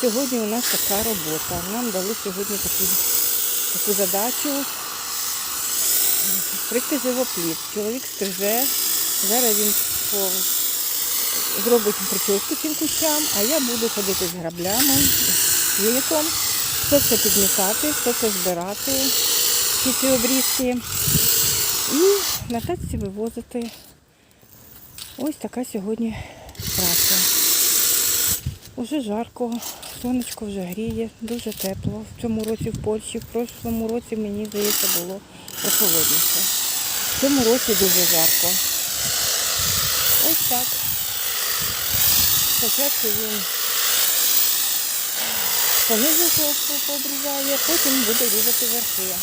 сьогодні у нас така робота. Нам дали сьогодні таку, таку задачу стригти живопліт. Чоловік стриже, зараз він зробить прическу цим кущам, а я буду ходити з граблями, з віликом, все це підмітати, все це збирати, всі ці обрізки. І на тачці вивозити. Ось така сьогодні праця. Уже жарко, сонечко вже гріє, дуже тепло. В цьому році в Польщі, в прошлому році, мені здається, було прохолодніше. В цьому році дуже жарко. Ось так. Спочатку він понизу по- по- пообрізає, потім буде різати верхи.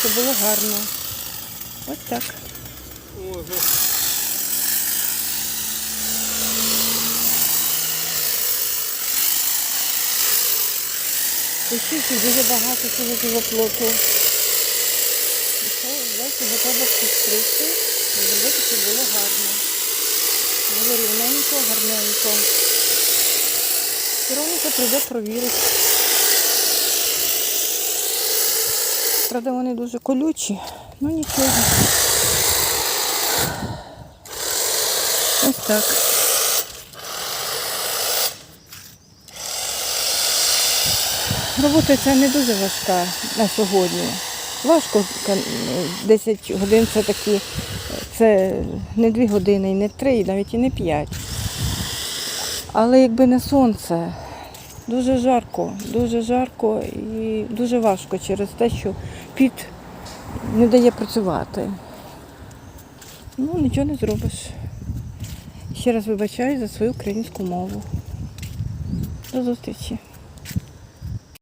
Щоб було гарно. Ось так. Кущів дуже багато цього це весь його треба підстригти, зробити, щоб було гарно. Було рівненько, гарненько. Вероніка прийде провірить. Правда, вони дуже колючі, ну нічого. Ось так. Робота ця не дуже важка на сьогодні. Важко 10 годин це такі, це не 2 години, і не 3, і навіть і не 5. Але якби не сонце, дуже жарко, дуже жарко і дуже важко через те, що піт не дає працювати. Ну, нічого не зробиш. Ще раз вибачаю за свою українську мову. До зустрічі.